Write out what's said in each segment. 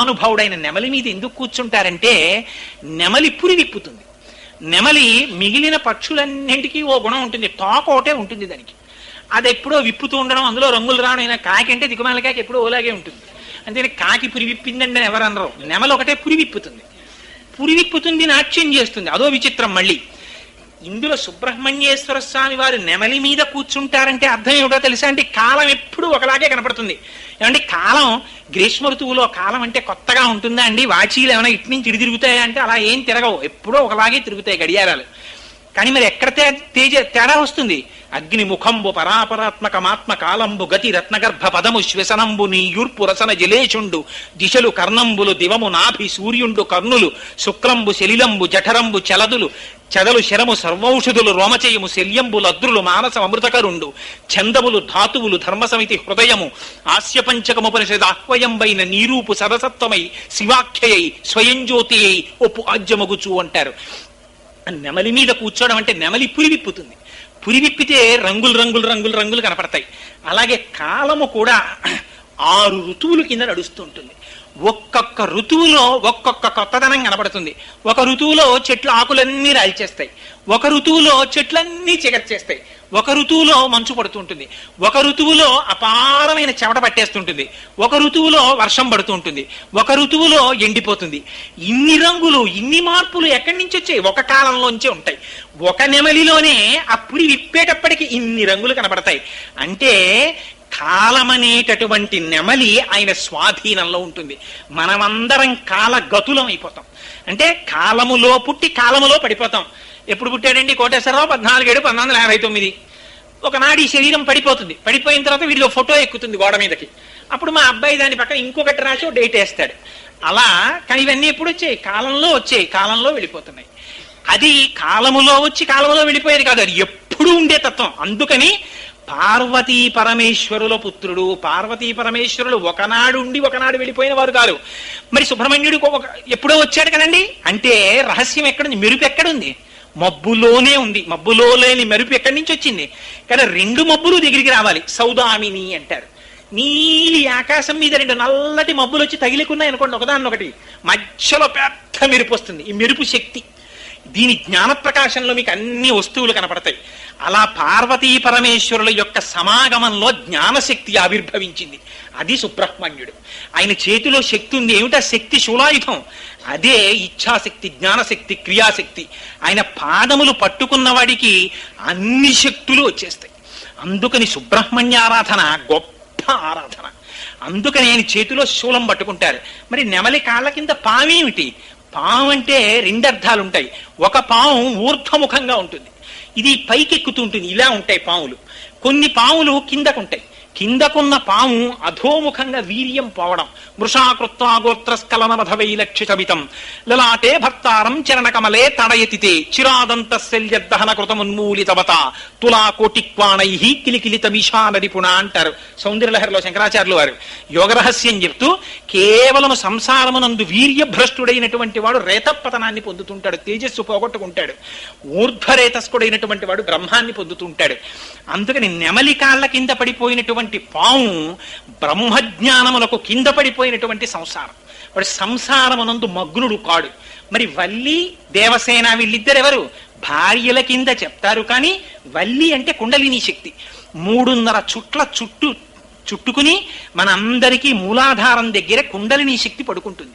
మహానుభావుడైన నెమలి మీద ఎందుకు కూర్చుంటారంటే నెమలి పురి విప్పుతుంది. నెమలి మిగిలిన పక్షులన్నింటికీ ఓ గుణం ఉంటుంది తోక ఒకటే ఉంటుంది దానికి. అది ఎప్పుడో విప్పుతూ ఉండడం అందులో రంగులు రావడం అయినా కాకి అంటే దిగుమాల కాకి ఎప్పుడో ఓలాగే ఉంటుంది. అంతే కాకి పురి విప్పిందండి అని ఎవరు అనరు నెమలి ఒకటే పురి విప్పుతుంది. పురి విప్పుతుంది నాట్యం చేస్తుంది. అదో విచిత్రం మళ్ళీ. ఇందులో సుబ్రహ్మణ్యేశ్వర స్వామి వారు నెమలి మీద కూర్చుంటారంటే అర్థం ఏమిటో తెలుసా అంటే కాలం ఎప్పుడూ ఒకలాగే కనపడుతుంది. ఏమంటే కాలం గ్రీష్మ ఋతువులో కాలం అంటే కొత్తగా ఉంటుందా అండి? వాచీలు ఏమైనా ఇటు నుంచి ఇటు తిరుగుతాయా అంటే అలా ఏం తిరగవు. ఎప్పుడూ ఒకలాగే తిరుగుతాయి గడియారాలు. కానీ మరి ఎక్కడ తే తేజ తేడా వస్తుంది? అగ్ని ముఖంబు పరాపరాత్మకమాత్మ కాలంబు గతి రత్నగర్భ పదము శ్వసనంబు నీయూర్పు రసన జలేషుండు దిశలు కర్ణంబులు దివము నాభి సూర్యుండు కర్ణులు శుక్లంబు శలిలంబు జఠరంబు చలదులు చెదలు శరము సర్వౌషధులు రోమచేయము శల్యంబు లద్రులు మానస అమృతకరుండు చందములు ధాతువులు ధర్మసమితి హృదయము ఆస్యపంచకముపనిషద్ ఆహ్వయంబైన నీరూపు సరసత్వమై శివాఖ్యయై స్వయంజ్యోతియై అయి ఒప్పు ఆజ్యమగుచు అంటారు. నెమలి మీద కూర్చోవడం అంటే నెమలి పురివిప్పుతుంది పురివిప్పితే రంగులు రంగులు రంగులు రంగులు కనపడతాయి. అలాగే కాలము కూడా ఆరు ఋతువులు కింద నడుస్తూ ఉంటుంది ఒక్కొక్క ఋతువులో ఒక్కొక్క కొత్తదనం కనపడుతుంది ఒక ఋతువులో చెట్లు ఆకులన్నీ రాల్చేస్తాయి. ఒక ఋతువులో చెట్లన్నీ చిగర్చేస్తాయి ఒక ఋతువులో మంచు పడుతుంటుంది. ఒక ఋతువులో అపారమైన చెమట పట్టేస్తుంటుంది. ఒక ఋతువులో వర్షం పడుతూ ఉంటుంది ఒక ఋతువులో ఎండిపోతుంది. ఇన్ని రంగులు ఇన్ని మార్పులు ఎక్కడి నుంచి వచ్చాయి? ఒక కాలంలోంచే ఉంటాయి. ఒక నెమలిలోనే అప్పుడు విప్పేటప్పటికి ఇన్ని రంగులు కనబడతాయి. అంటే కాలమనేటటువంటి నెమలి ఆయన స్వాధీనంలో ఉంటుంది. మనమందరం కాల గతులం అయిపోతాం అంటే కాలములో పుట్టి కాలములో పడిపోతాం. ఎప్పుడు పుట్టాడండి? కోటేశ్వరరావు పద్నాలుగేడు పంతొమ్మిది వందల యాభై తొమ్మిది. ఒకనాడు ఈ శరీరం పడిపోతుంది. పడిపోయిన తర్వాత వీడిలో ఫోటో ఎక్కుతుంది గోడ మీదకి. అప్పుడు మా అబ్బాయి దాని పక్కన ఇంకొకటి రాసి ఓ డేట్ వేస్తాడు. అలా కానీ ఇవన్నీ ఎప్పుడు వచ్చాయి? కాలంలో వచ్చాయి. కాలంలో వెళ్ళిపోతున్నాయి. అది కాలములో వచ్చి కాలంలో వెళ్ళిపోయేది కాదు. అది ఎప్పుడు ఉండే తత్వం. అందుకని పార్వతీ పరమేశ్వరుల పుత్రుడు. పార్వతీ పరమేశ్వరులు ఒకనాడు ఉండి ఒకనాడు వెళ్ళిపోయిన వారు కాదు మరి సుబ్రహ్మణ్యుడు ఒక ఎప్పుడో వచ్చాడు కదండి? అంటే రహస్యం ఎక్కడుంది? మెరుపు ఎక్కడుంది? మబ్బులోనే ఉంది. మబ్బులో లేని మెరుపు ఎక్కడి నుంచి వచ్చింది? కానీ రెండు మబ్బులు దగ్గరికి రావాలి. సౌదామిని అంటారు. నీలి ఆకాశం మీద రెండు నల్లటి మబ్బులు వచ్చి తగిలికున్నాయి అనుకోండి ఒకదాన్నొకటి. మధ్యలో పెద్ద మెరుపు వస్తుంది. ఈ మెరుపు శక్తి. దీని జ్ఞాన ప్రకాశంలో మీకు అన్ని వస్తువులు కనపడతాయి. అలా పార్వతీ పరమేశ్వరుల యొక్క సమాగమంలో జ్ఞానశక్తి ఆవిర్భవించింది. అది సుబ్రహ్మణ్యుడు. ఆయన చేతిలో శక్తి ఉంది. ఏమిటా? శక్తి శూలాయుధం. అదే ఇచ్ఛాశక్తి జ్ఞానశక్తి క్రియాశక్తి. ఆయన పాదములు పట్టుకున్న వాడికి అన్ని శక్తులు వచ్చేస్తాయి. అందుకని సుబ్రహ్మణ్య ఆరాధన గొప్ప ఆరాధన. అందుకని ఆయన చేతిలో శూలం పట్టుకుంటారు. మరి నెమలి కాళ్ళ కింద పావేమిటి? పాము అంటే రెండర్థాలు ఉంటాయి ఒక పాము ఊర్ధ్వముఖంగా ఉంటుంది. ఇది పైకెక్కుతూ ఉంటుంది ఇలా ఉంటాయి పాములు కొన్ని పాములు కిందకుంటాయి. కిందకున్న పాము అధోముఖంగా వీర్యం పోవడం. వృషాకృత్వా గోత్రస్కలన మధవైలక్షితమితం లలాటే భర్తారం చరణకమలే తడయతితే. చిరాదంత శల్యదహన కృతమున్మూలితవత తులా కోటిక్వాణై కిలికిలిత నిపుణ అంటారు. సౌందర్యలహరిలో శంకరాచార్యులు వారు. యోగ రహస్యం చెప్తూ కేవలం సంసారమునందు వీర్యభ్రష్టుడైనటువంటి వాడు రేతపతనాన్ని పొందుతుంటాడు తేజస్సు పోగొట్టుకుంటాడు ఊర్ధ్వరేతస్కుడైనటువంటి వాడు బ్రహ్మాన్ని పొందుతుంటాడు. అందుకని నెమలి కాళ్ళ కింద పడిపోయినటువంటి పాము బ్రహ్మజ్ఞానములకు కింద పడిపోయినటువంటి సంసారం. వాడు సంసారమునందు మగ్నుడు కాడు. మరి వల్లి దేవసేన వీళ్ళిద్దరు ఎవరు భార్యల కింద చెప్తారు కానీ వల్లి అంటే కుండలిని శక్తి. మూడున్నర చుట్ల చుట్టూ చుట్టుకుని మనందరికీ మూలాధారం దగ్గర కుండలిని శక్తి పడుకుంటుంది.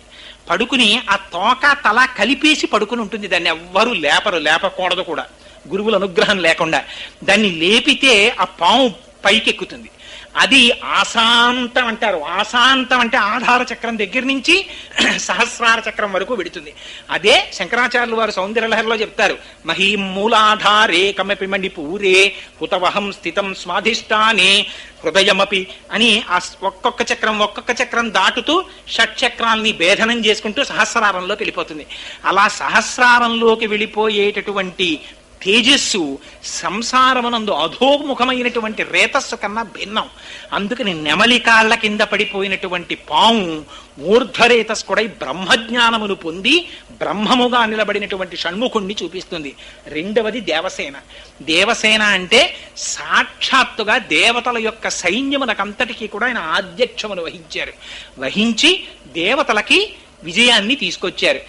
పడుకుని ఆ తోక తల కలిపేసి పడుకుని ఉంటుంది. దాన్ని ఎవ్వరూ లేపరు లేపకూడదు కూడా. గురువుల అనుగ్రహం లేకుండా. దాన్ని లేపితే ఆ పాము పైకెక్కుతుంది. అది ఆశాంతం అంటారు. ఆశాంతం అంటే ఆధార చక్రం దగ్గర నుంచి సహస్రార చక్రం వరకు విడుతుంది. అదే శంకరాచార్యులు వారు సౌందర్యలహరిలో చెప్తారు. మహీం మూలాధారే కమపి మణిపూరే హుతవహం స్థితం స్వాధిష్టానే హృదయమపి అని ఆ ఒక్కొక్క చక్రం ఒక్కొక్క చక్రం దాటుతూ షట్ చక్రాల్ని భేదనం చేసుకుంటూ సహస్రారంలోకి వెళ్ళిపోతుంది. అలా సహస్రారంలోకి వెళ్ళిపోయేటటువంటి తేజస్సు సంసారమునందు అధోముఖమైనటువంటి రేతస్సు కన్నా భిన్నం. అందుకని నెమలి కాళ్ళ కింద పడిపోయినటువంటి పాము ఊర్ధ్వరేతస్కుడై బ్రహ్మజ్ఞానమును పొంది బ్రహ్మముగా నిలబడినటువంటి షణ్ముఖుణ్ణి చూపిస్తుంది. రెండవది దేవసేన. దేవసేన అంటే సాక్షాత్తుగా దేవతల యొక్క సైన్యమునకంతటికీ కూడా ఆయన ఆధ్యక్షమును వహించారు. వహించి దేవతలకి విజయాన్ని తీసుకొచ్చారు.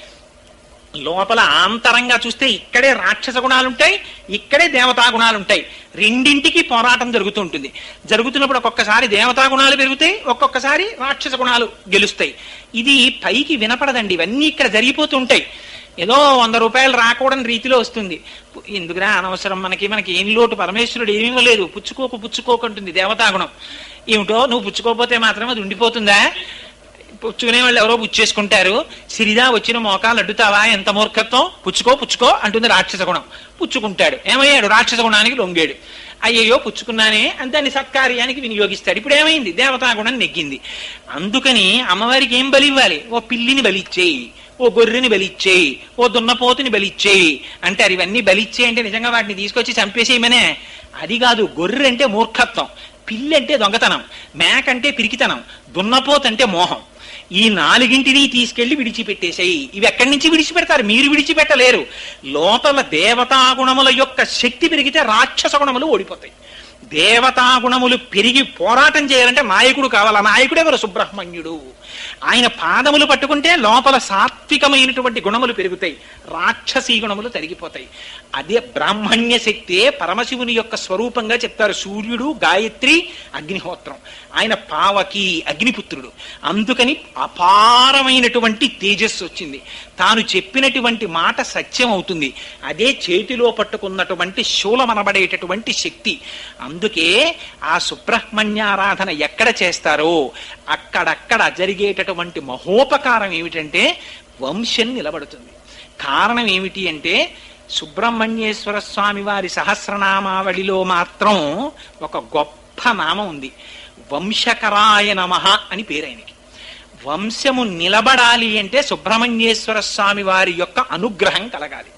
లోపల ఆంతరంగా చూస్తే ఇక్కడే రాక్షస గుణాలు ఉంటాయి ఇక్కడే దేవతా గుణాలు ఉంటాయి రెండింటికి పోరాటం జరుగుతుంటుంది జరుగుతున్నప్పుడు ఒక్కొక్కసారి దేవతా గుణాలు పెరుగుతాయి ఒక్కొక్కసారి రాక్షస గుణాలు గెలుస్తాయి. ఇది పైకి వినపడదండి ఇవన్నీ ఇక్కడ జరిగిపోతూ ఉంటాయి. ఏదో వంద రూపాయలు రాకూడని రీతిలో వస్తుంది. ఎందుకురా అనవసరం మనకి మనకి ఏం లోటు? పరమేశ్వరుడు ఏమీ ఇవ్వలేదు. పుచ్చుకోకు పుచ్చుకోకుంటుంది దేవతాగుణం ఏమిటో నువ్వు పుచ్చుకోకపోతే మాత్రం అది ఉండిపోతుందా? పుచ్చుకునే వాళ్ళు ఎవరో పుచ్చేసుకుంటారు. సిరిదా వచ్చిన మోకాలు అడ్డుతావా? ఎంత మూర్ఖత్వం? పుచ్చుకో పుచ్చుకో అంటుంది రాక్షస గుణం. పుచ్చుకుంటాడు. ఏమయ్యాడు? రాక్షస గుణానికి లొంగాడు. అయ్యయ్యో పుచ్చుకున్నానే అని దాన్ని సత్కార్యానికి వినియోగిస్తాడు. ఇప్పుడు ఏమైంది? దేవతా గుణం నెగ్గింది. అందుకని అమ్మవారికి ఏం బలి ఇవ్వాలి ఓ పిల్లిని బలిచ్చేయి. ఓ గొర్రెని బలిచ్చేయి. ఓ దున్నపోతుని బలిచ్చేయి. అంటారు ఇవన్నీ బలిచ్చేయి అంటే నిజంగా వాటిని తీసుకొచ్చి చంపేసేయమనే? అది కాదు. గొర్రె అంటే మూర్ఖత్వం. పిల్లి అంటే దొంగతనం మేక అంటే పిరికితనం దున్నపోతంటే మోహం. ఈ నాలుగింటిని తీసుకెళ్ళి విడిచిపెట్టేశాయి ఇవి ఎక్కడి నుంచి విడిచిపెడతారు? మీరు విడిచిపెట్టలేరు. లోపల దేవతా గుణముల యొక్క శక్తి పెరిగితే రాక్షస గుణములు ఓడిపోతాయి. దేవతాగుణములు పెరిగి పోరాటం చేయాలంటే నాయకుడు కావాలి? నాయకుడే మరి సుబ్రహ్మణ్యుడు. ఆయన పాదములు పట్టుకుంటే లోపల సాత్వికమైనటువంటి గుణములు పెరుగుతాయి. రాక్షసీ గుణములు తరిగిపోతాయి. అదే బ్రాహ్మణ్య శక్తే పరమశివుని యొక్క స్వరూపంగా చెప్తారు సూర్యుడు గాయత్రి అగ్నిహోత్రం. ఆయన పావకి అగ్నిపుత్రుడు. అందుకని అపారమైనటువంటి తేజస్సు వచ్చింది. తాను చెప్పినటువంటి మాట సత్యం అవుతుంది. అదే చేతిలో పట్టుకున్నటువంటి శూలమనబడేటటువంటి శక్తి. అందుకే ఆ సుబ్రహ్మణ్యారాధన ఎక్కడ చేస్తారో అక్కడక్కడ జరిగేటటువంటి మహోపకారం ఏమిటంటే వంశం నిలబడుతుంది. కారణం ఏమిటి అంటే సుబ్రహ్మణ్యేశ్వర స్వామి వారి సహస్రనామావళిలో మాత్రం ఒక గొప్ప నామం ఉంది. వంశకరాయ నమ అని పేరు ఆయనకి వంశము నిలబడాలి అంటే సుబ్రహ్మణ్యేశ్వర స్వామి వారి యొక్క అనుగ్రహం కలగాలి.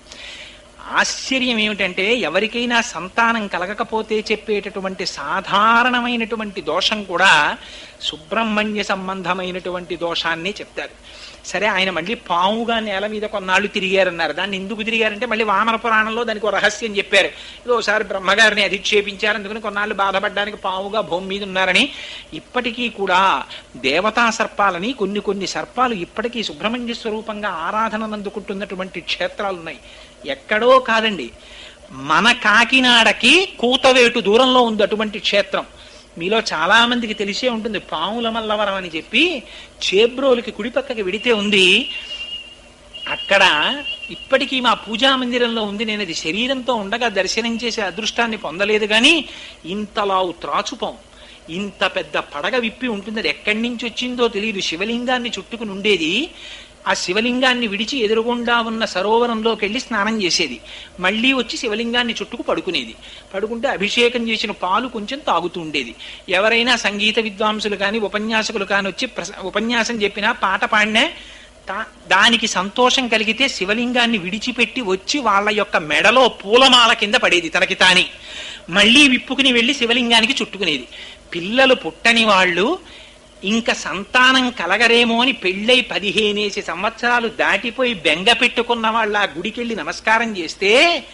ఆశ్చర్యం ఏమిటంటే ఎవరికైనా సంతానం కలగకపోతే చెప్పేటటువంటి సాధారణమైనటువంటి దోషం కూడా సుబ్రహ్మణ్య సంబంధమైనటువంటి దోషాన్ని చెప్తారు. సరే ఆయన మళ్ళీ పావుగా నేల మీద కొన్నాళ్ళు తిరిగారన్నారు. దాన్ని ఎందుకు తిరిగారంటే మళ్ళీ వామన పురాణంలో దానికి ఒక రహస్యం చెప్పారు. ఇది ఒకసారి బ్రహ్మగారిని అధిక్షేపించారు అందుకని కొన్నాళ్ళు బాధపడడానికి పావుగా భూమి మీద ఉన్నారని. ఇప్పటికీ కూడా దేవతా సర్పాలని కొన్ని కొన్ని సర్పాలు ఇప్పటికీ సుబ్రహ్మణ్య స్వరూపంగా ఆరాధన అందుకుంటున్నటువంటి క్షేత్రాలు ఉన్నాయి ఎక్కడో కాదండి మన కాకినాడకి కూతవేటు దూరంలో ఉంది అటువంటి క్షేత్రం. మీలో చాలామందికి తెలిసే ఉంటుంది. పాముల మల్లవరం అని చెప్పి చేబ్రోలికి కుడి పక్కకి విడితే ఉంది. అక్కడ ఇప్పటికీ మా పూజా మందిరంలో ఉంది. నేను అది శరీరంతో ఉండగా దర్శనం చేసే అదృష్టాన్ని పొందలేదు కానీ ఇంతలావు త్రాచుపం ఇంత పెద్ద పడగ విప్పి ఉంటుంది అది ఎక్కడి నుంచి వచ్చిందో తెలియదు. శివలింగాన్ని చుట్టుకుని ఉండేది ఆ శివలింగాన్ని విడిచి ఎదురుగుండా ఉన్న సరోవరంలోకి వెళ్ళి స్నానం చేసేది. మళ్ళీ వచ్చి శివలింగాన్ని చుట్టుకు పడుకునేది. పడుకుంటే అభిషేకం చేసిన పాలు కొంచెం తాగుతూ ఉండేది. ఎవరైనా సంగీత విద్వాంసులు కానీ ఉపన్యాసకులు కానీ వచ్చి ప్రస- ఉపన్యాసం చెప్పినా పాట పాడినా దానికి సంతోషం కలిగితే శివలింగాన్ని విడిచిపెట్టి వచ్చి వాళ్ళ యొక్క మెడలో పూలమాల కింద పడేది తనకి తాని. మళ్ళీ విప్పుకుని వెళ్ళి శివలింగానికి చుట్టుకునేది. పిల్లలు పుట్టని వాళ్ళు ఇంకా సంతానం కలగరేమో అని పెళ్ళై పదిహేనేసి సంవత్సరాలు దాటిపోయి బెంగ పెట్టుకున్న వాళ్ళ ఆ గుడికెళ్ళి నమస్కారం చేస్తే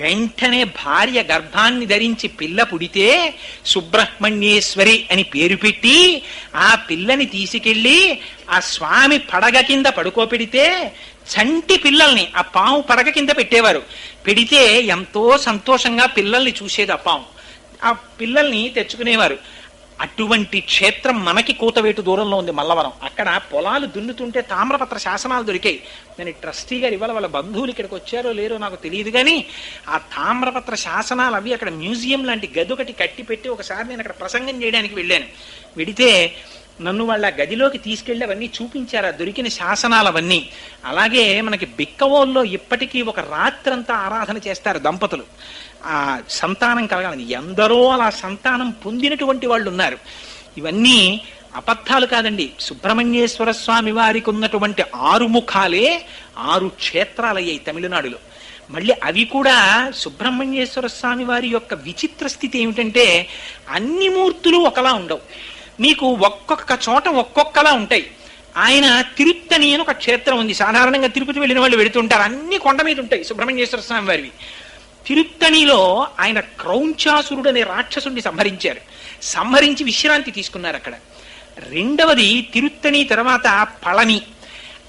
వెంటనే భార్య గర్భాన్ని ధరించి పిల్ల పుడితే సుబ్రహ్మణ్యేశ్వరి అని పేరు పెట్టి ఆ పిల్లని తీసుకెళ్ళి ఆ స్వామి పడగ కింద పడుకోపెడితే చంటి పిల్లల్ని ఆ పాము పడగ కింద పెట్టేవారు. పెడితే ఎంతో సంతోషంగా పిల్లల్ని చూసేది ఆ పాము. ఆ పిల్లల్ని తెచ్చుకునేవారు. అటువంటి క్షేత్రం మనకి కూతవేటు దూరంలో ఉంది మల్లవరం. అక్కడ పొలాలు దున్నుతుంటే తామ్రపత్ర శాసనాలు దొరికాయి. నేను ట్రస్టీ గారు ఇవాళ వాళ్ళ బంధువులు ఇక్కడికి వచ్చారో లేరో నాకు తెలియదు కానీ ఆ తామ్రపత్ర శాసనాలు అవి అక్కడ మ్యూజియం లాంటి గది ఒకటి కట్టి పెట్టి ఒకసారి నేను అక్కడ ప్రసంగం చేయడానికి వెళ్ళాను. వెడితే నన్ను వాళ్ళ గదిలోకి తీసుకెళ్ళి అవన్నీ చూపించారు? ఆ దొరికిన శాసనాలవన్నీ. అలాగే మనకి బిక్కవోల్లో ఇప్పటికీ ఒక రాత్రంతా ఆరాధన చేస్తారు దంపతులు. ఆ సంతానం కలగాలని. ఎందరో అలా సంతానం పొందినటువంటి వాళ్ళు ఉన్నారు ఇవన్నీ అబద్ధాలు కాదండి. సుబ్రహ్మణ్యేశ్వర స్వామి వారికి ఉన్నటువంటి ఆరు ముఖాలే ఆరు క్షేత్రాలయ్యాయి తమిళనాడులో. మళ్ళీ అవి కూడా సుబ్రహ్మణ్యేశ్వర స్వామి వారి యొక్క విచిత్ర స్థితి ఏమిటంటే అన్ని మూర్తులు ఒకలా ఉండవు. మీకు ఒక్కొక్క చోట ఒక్కొక్కలా ఉంటాయి. ఆయన తిరుత్తని అని ఒక క్షేత్రం ఉంది. సాధారణంగా తిరుపతి వెళ్ళిన వాళ్ళు వెళుతుంటారు అన్ని కొండ మీద ఉంటాయి సుబ్రహ్మణ్యేశ్వర స్వామి వారివి. తిరుత్తణిలో ఆయన క్రౌంచాసురుడు అనే రాక్షసుడిని సంహరించారు. సంహరించి విశ్రాంతి తీసుకున్నారు అక్కడ. రెండవది తిరుత్తణి తర్వాత పళని.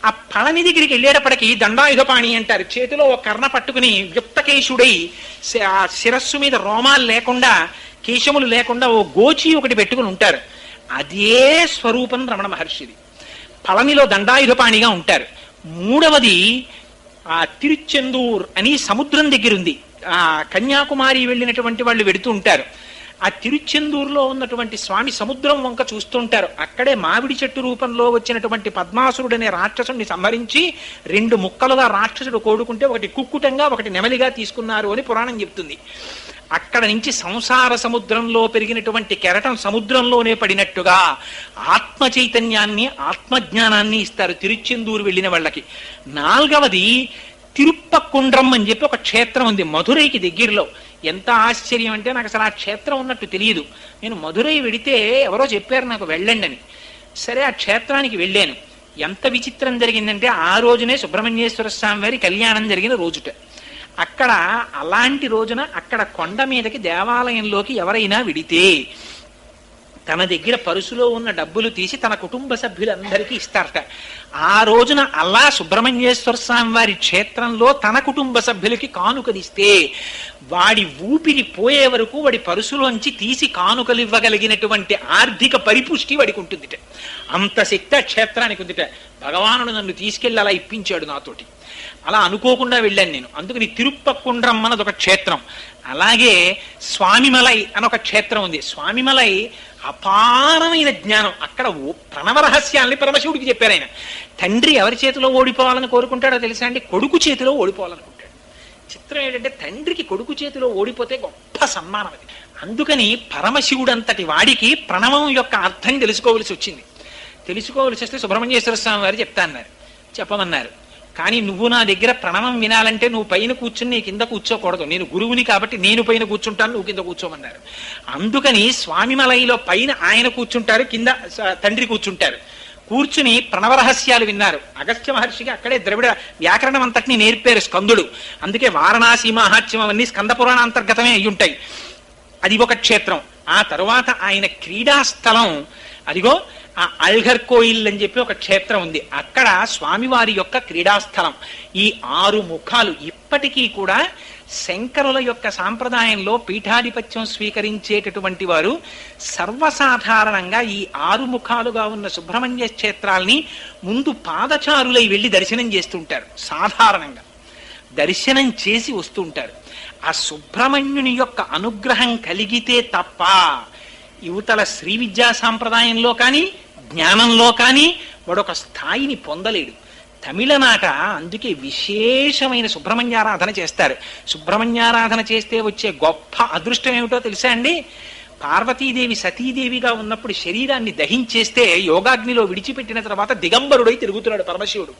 ఆ పళని దగ్గరికి వెళ్ళేటప్పటికి దండాయుధపాణి అంటారు. చేతిలో ఒక కర్ణ పట్టుకుని యుక్తకేశుడై ఆ శిరస్సు మీద రోమాలు లేకుండా కేశములు లేకుండా ఓ గోచి ఒకటి పెట్టుకుని ఉంటారు. అదే స్వరూపం రమణ మహర్షిది. పళనిలో దండాయుధపాణిగా ఉంటారు. మూడవది ఆ తిరుచెందూర్ అని సముద్రం దగ్గర ఉంది ఆ కన్యాకుమారి వెళ్ళినటువంటి వాళ్ళు వెడుతూ ఉంటారు. ఆ తిరుచెందూరులో ఉన్నటువంటి స్వామి సముద్రం వంక చూస్తుంటారు. అక్కడే మామిడి చెట్టు రూపంలో వచ్చినటువంటి పద్మాసురుడు అనే రాక్షసుడిని సంహరించి రెండు ముక్కలుగా రాక్షసుడు కోడుకుంటే ఒకటి కుక్కుటంగా ఒకటి నెమలిగా తీసుకున్నారు అని పురాణం చెప్తుంది. అక్కడ నుంచి సంసార సముద్రంలో పెరిగినటువంటి కెరటం సముద్రంలోనే పడినట్టుగా ఆత్మ చైతన్యాన్ని ఆత్మజ్ఞానాన్ని ఇస్తారు తిరుచెందూరు వెళ్ళిన వాళ్ళకి. నాలుగవది తిరుప్పకుండ్రం అని చెప్పి ఒక క్షేత్రం ఉంది మధురైకి దగ్గరలో. ఎంత ఆశ్చర్యం అంటే నాకు అసలు ఆ క్షేత్రం ఉన్నట్టు తెలియదు. నేను మధురై వెడితే ఎవరో చెప్పారు నాకు వెళ్ళండి అని. సరే ఆ క్షేత్రానికి వెళ్ళాను. ఎంత విచిత్రం జరిగిందంటే ఆ రోజునే సుబ్రహ్మణ్యేశ్వర స్వామి వారి కళ్యాణం జరిగిన రోజుట. అక్కడ అలాంటి రోజున అక్కడ కొండ మీదకి దేవాలయంలోకి ఎవరైనా విడితే తన దగ్గర పరుసులో ఉన్న డబ్బులు తీసి తన కుటుంబ సభ్యులందరికీ ఇస్తారట. ఆ రోజున అల్లా సుబ్రహ్మణ్యేశ్వర స్వామి వారి క్షేత్రంలో తన కుటుంబ సభ్యులకి కానుకలిస్తే వాడి ఊపిరి పోయే వరకు వాడి పరుసులోంచి తీసి కానుకలు ఇవ్వగలిగినటువంటి ఆర్థిక పరిపుష్టి వాడికి ఉంటుందిట. అంత శక్తి ఆ క్షేత్రానికి ఉందిట. భగవానుడు నన్ను తీసుకెళ్ళి అలా ఇప్పించాడు నాతోటి. అలా అనుకోకుండా వెళ్ళాను నేను. అందుకని తిరుప్పకుండ్రం అన్నది ఒక క్షేత్రం. అలాగే స్వామిమలై అని ఒక క్షేత్రం ఉంది. స్వామిమలై అపారమైన జ్ఞానం. అక్కడ ఓ- ప్రణవ రహస్యాన్ని పరమశివుడికి చెప్పారు ఆయన. తండ్రి ఎవరి చేతిలో ఓడిపోవాలని కోరుకుంటాడో తెలుసా అండి? కొడుకు చేతిలో ఓడిపోవాలనుకుంటాడు. చిత్రం ఏంటంటే తండ్రికి కొడుకు చేతిలో ఓడిపోతే గొప్ప సన్మానం అది. అందుకని పరమశివుడంతటి వాడికి ప్రణవం యొక్క అర్థం తెలుసుకోవలసి వచ్చింది. తెలుసుకోవలసి వస్తే సుబ్రహ్మణ్యేశ్వర స్వామి వారు చెప్తా అన్నారు చెప్పమన్నారు. కానీ నువ్వు నా దగ్గర ప్రణవం వినాలంటే నువ్వు పైన కూర్చుని నీ కింద కూర్చోకూడదు. నేను గురువుని కాబట్టి నేను పైన కూర్చుంటాను నువ్వు కింద కూర్చోమన్నారు. అందుకని స్వామిమలైలో పైన ఆయన కూర్చుంటారు కింద తండ్రి కూర్చుంటారు. కూర్చుని ప్రణవ రహస్యాలు విన్నారు. అగస్త్య మహర్షికి అక్కడే ద్రవిడ వ్యాకరణం అంతటిని నేర్పారు స్కందుడు. అందుకే వారణాసి మహాత్యం అవన్నీ స్కంద పురాణ అంతర్గతమే అయి ఉంటాయి అది ఒక క్షేత్రం. ఆ తరువాత ఆయన క్రీడాస్థలం అదిగో ఆ అల్ఘర్ కోయిల్ అని చెప్పి ఒక క్షేత్రం ఉంది. అక్కడ స్వామివారి యొక్క క్రీడాస్థలం. ఈ ఆరు ముఖాలు ఇప్పటికీ కూడా శంకరుల యొక్క సాంప్రదాయంలో పీఠాధిపత్యం స్వీకరించేటటువంటి వారు సర్వసాధారణంగా ఈ ఆరు ముఖాలుగా ఉన్న సుబ్రహ్మణ్య క్షేత్రాల్ని ముందు పాదచారులై వెళ్ళి దర్శనం చేస్తుంటారు సాధారణంగా. దర్శనం చేసి వస్తుంటారు. ఆ సుబ్రహ్మణ్యుని యొక్క అనుగ్రహం కలిగితే తప్ప యువతల శ్రీ విద్యా సాంప్రదాయంలో కానీ జ్ఞానంలో కానీ వాడొక స్థాయిని పొందలేడు. తమిళనాట అందుకే విశేషమైన సుబ్రహ్మణ్యారాధన చేస్తారు. సుబ్రహ్మణ్యారాధన చేస్తే వచ్చే గొప్ప అదృష్టం ఏమిటో తెలుసా అండి? పార్వతీదేవి సతీదేవిగా ఉన్నప్పుడు శరీరాన్ని దహించేస్తే యోగాగ్నిలో విడిచిపెట్టిన తర్వాత దిగంబరుడై తిరుగుతున్నాడు పరమశివుడు.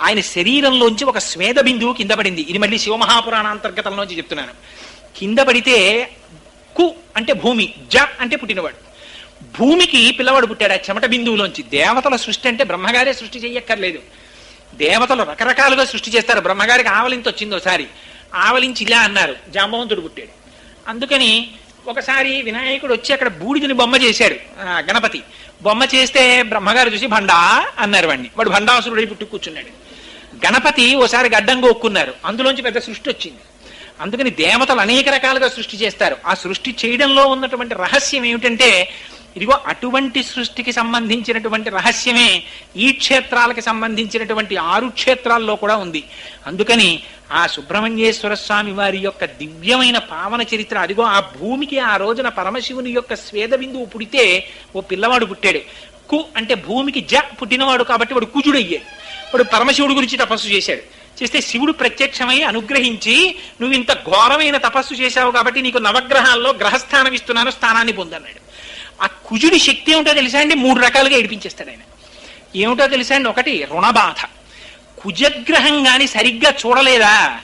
ఆయన శరీరంలోంచి ఒక స్వేద బిందువు కింద పడింది. ఇది మళ్ళీ శివమహాపురాణ అంతర్గతంలోంచి చెప్తున్నాను. కింద పడితే కు అంటే భూమి జ అంటే పుట్టినవాడు. భూమికి పిల్లవాడు పుట్టాడు ఆ చెమట బిందువులోంచి. దేవతల సృష్టి అంటే బ్రహ్మగారే సృష్టి చెయ్యక్కర్లేదు దేవతలు రకరకాలుగా సృష్టి చేస్తారు. బ్రహ్మగారికి ఆవలింత వచ్చింది ఒకసారి ఆవలించి ఇలా అన్నారు. జాంబవంతుడు పుట్టాడు. అందుకని ఒకసారి వినాయకుడు వచ్చి అక్కడ బూడిదని బొమ్మ చేశాడు. ఆ, గణపతి. బొమ్మ చేస్తే బ్రహ్మగారు చూసి భండా అన్నారు వాడిని. వాడు భండాసురుడై పుట్టి కూర్చున్నాడు. గణపతి ఓసారి గడ్డం గోక్కున్నారు. అందులోంచి పెద్ద సృష్టి వచ్చింది. అందుకని దేవతలు అనేక రకాలుగా సృష్టి చేస్తారు. ఆ సృష్టి చేయడంలో ఉన్నటువంటి రహస్యం ఏమిటంటే ఇదిగో అటువంటి సృష్టికి సంబంధించినటువంటి రహస్యమే ఈ క్షేత్రాలకు సంబంధించినటువంటి ఆరు క్షేత్రాల్లో కూడా ఉంది. అందుకని ఆ సుబ్రహ్మణ్యేశ్వర స్వామి వారి యొక్క దివ్యమైన పావన చరిత్ర అదిగో ఆ భూమికి ఆ రోజున పరమశివుని యొక్క స్వేద బిందువు పుడితే ఓ పిల్లవాడు పుట్టాడు. కు అంటే భూమికి జ పుట్టినవాడు కాబట్టి వాడు కుజుడయ్యాడు. వాడు పరమశివుడి గురించి తపస్సు చేశాడు. చేస్తే శివుడు ప్రత్యక్షమై అనుగ్రహించి నువ్వు ఇంత ఘోరమైన తపస్సు చేశావు కాబట్టి నీకు నవగ్రహాల్లో గ్రహస్థానం ఇస్తున్నాను స్థానాన్ని పొందన్నాడు ఆ కుజుడి శక్తి ఏమిటో తెలుసా అండి? మూడు రకాలుగా ఏడిపించేస్తాడు ఆయన. ఏమిటో తెలుసా అండి? ఒకటి రుణబాధ. కుజగ్రహం కానీ సరిగ్గా చూడలేదా?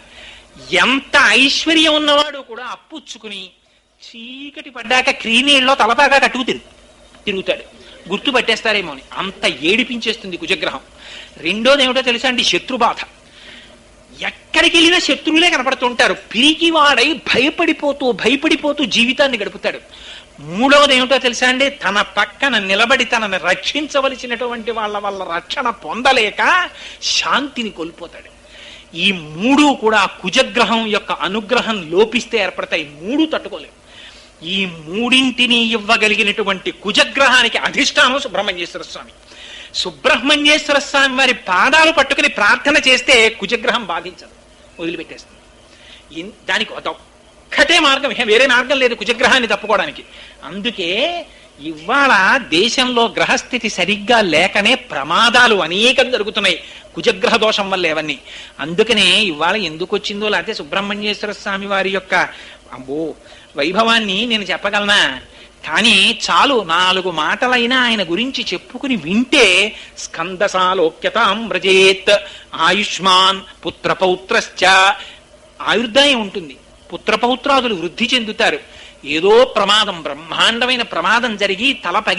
ఎంత ఐశ్వర్యం ఉన్నవాడు కూడా అప్పుచ్చుకుని చీకటి పడ్డాక క్రీనీళ్ళలో తలపాగా కట్టుకు తిరుగు తిరుగుతాడు. గుర్తు పట్టేస్తారేమో అని. అంత ఏడిపించేస్తుంది కుజగ్రహం. రెండోది ఏమిటో తెలుసా అండి? శత్రుబాధ. ఎక్కడికి వెళ్ళినా శత్రువులే కనపడుతుంటారు. పిరికి వాడై భయపడిపోతూ భయపడిపోతూ జీవితాన్ని గడుపుతాడు. మూడవది ఏమిటో తెలుసా అండి? తన పక్కన నిలబడి తనని రక్షించవలసినటువంటి వాళ్ళ వల్ల రక్షణ పొందలేక శాంతిని కోల్పోతాడు. ఈ మూడు కూడా కుజగ్రహం యొక్క అనుగ్రహం లోపిస్తే ఏర్పడతాయి. మూడు తట్టుకోలేవు. ఈ మూడింటిని ఇవ్వగలిగినటువంటి కుజగ్రహానికి అధిష్టానం సుబ్రహ్మణ్యేశ్వర స్వామి. సుబ్రహ్మణ్యేశ్వర స్వామి వారి పాదాలు పట్టుకుని ప్రార్థన చేస్తే కుజగ్రహం బాధించదు. వదిలిపెట్టేస్తుంది. దానికి ఒక్కటే మార్గం. వేరే మార్గం లేదు కుజగ్రహాన్ని తప్పుకోవడానికి. అందుకే ఇవాళ దేశంలో గ్రహస్థితి సరిగ్గా లేకనే ప్రమాదాలు అనేకం జరుగుతున్నాయి. కుజగ్రహ దోషం వల్ల ఇవన్నీ అందుకనే ఇవాళ ఎందుకు వచ్చిందో లేకపోతే సుబ్రహ్మణ్యేశ్వర స్వామి వారి యొక్క అబ్బో వైభవాన్ని నేను చెప్పగలనా? కానీ చాలు నాలుగు మాటలైనా ఆయన గురించి చెప్పుకుని వింటే స్కందసాలోక్యతాం వ్రజేత్ ఆయుష్మాన్ పుత్రపౌత్రశ్చ ఆయుర్దాయం ఉంటుంది. పుత్రపౌత్రాదులు వృద్ధి చెందుతారు. ఏదో ప్రమాదం బ్రహ్మాండమైన ప్రమాదం జరిగి తల పగి